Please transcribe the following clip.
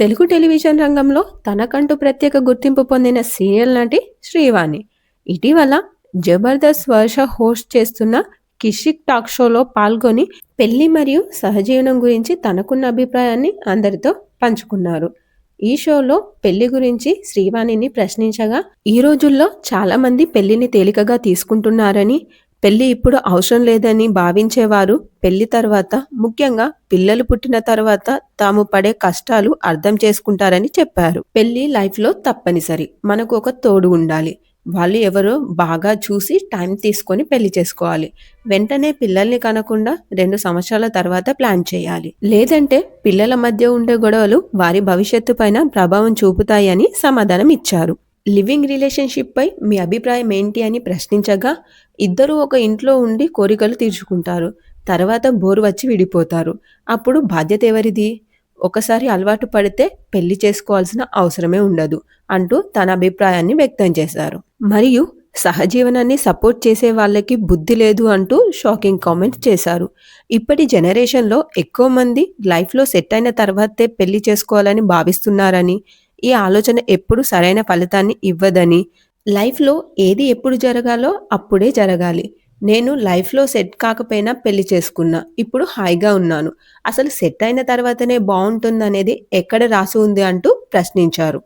Telugu television రంగంలో తనకంటూ ప్రత్యేక గుర్తింపు పొందిన సీరియల్ నటి శ్రీవాణి. ఇటీవల జబర్దస్త్ వర్ష హోస్ట్ చేస్తున్న కిషిక్ టాక్ షోలో పాల్గొని పెళ్ళి మరియు సహజీవనం గురించి తనకున్న అభిప్రాయాన్ని అందరితో పంచుకున్నారు. ఈ షోలో పెళ్ళి గురించి శ్రీవాణిని ప్రశ్నించగా ఈ రోజుల్లో చాలా మంది పెళ్ళిని తేలికగా తీసుకుంటున్నారని పెళ్ళి ఇప్పుడు అవసరం లేదని భావించేవారు పెళ్ళి తర్వాత ముఖ్యంగా పిల్లలు పుట్టిన తర్వాత తాము పడే కష్టాలు అర్థం చేసుకుంటారని చెప్పారు. పెళ్ళి లైఫ్లో తప్పనిసరి. మనకు ఒక తోడు ఉండాలి. వాళ్ళు ఎవరో బాగా చూసి టైం తీసుకొని పెళ్ళి చేసుకోవాలి. వెంటనే పిల్లల్ని కనకుండా రెండు సంవత్సరాల తర్వాత ప్లాన్ చేయాలి. లేదంటే పిల్లల మధ్య ఉండే గొడవలు వారి భవిష్యత్తు పైన ప్రభావం చూపుతాయని సమాధానం ఇచ్చారు. లివింగ్ రిలేషన్షిప్పై మీ అభిప్రాయం ఏంటి అని ప్రశ్నించగా ఇద్దరూ ఒక ఇంట్లో ఉండి కోరికలు తీర్చుకుంటారు. తర్వాత బోరు వచ్చి విడిపోతారు. అప్పుడు బాధ్యత ఎవరిది? ఒకసారి అలవాటు పడితే పెళ్ళి చేసుకోవాల్సిన అవసరమే ఉండదు అంటూ తన అభిప్రాయాన్ని వ్యక్తం చేశారు. మరియు సహజీవనాన్ని సపోర్ట్ చేసే వాళ్ళకి బుద్ధి లేదు అంటూ షాకింగ్ కామెంట్స్ చేశారు. ఇప్పటి జనరేషన్లో ఎక్కువ మంది లైఫ్లో సెట్ అయిన తర్వాతే పెళ్ళి చేసుకోవాలని భావిస్తున్నారని ఈ ఆలోచన ఎప్పుడు సరైన ఫలితాన్ని ఇవ్వదని? లైఫ్లో ఏది ఎప్పుడు జరగాలో అప్పుడే జరగాలి. నేను లైఫ్లో సెట్ కాకపోయినా పెళ్ళి చేసుకున్నా ఇప్పుడు హాయిగా ఉన్నాను. అసలు సెట్ అయిన తర్వాతనే బాగుంటుందనేది ఎక్కడ రాసి ఉంది అంటూ ప్రశ్నించారు.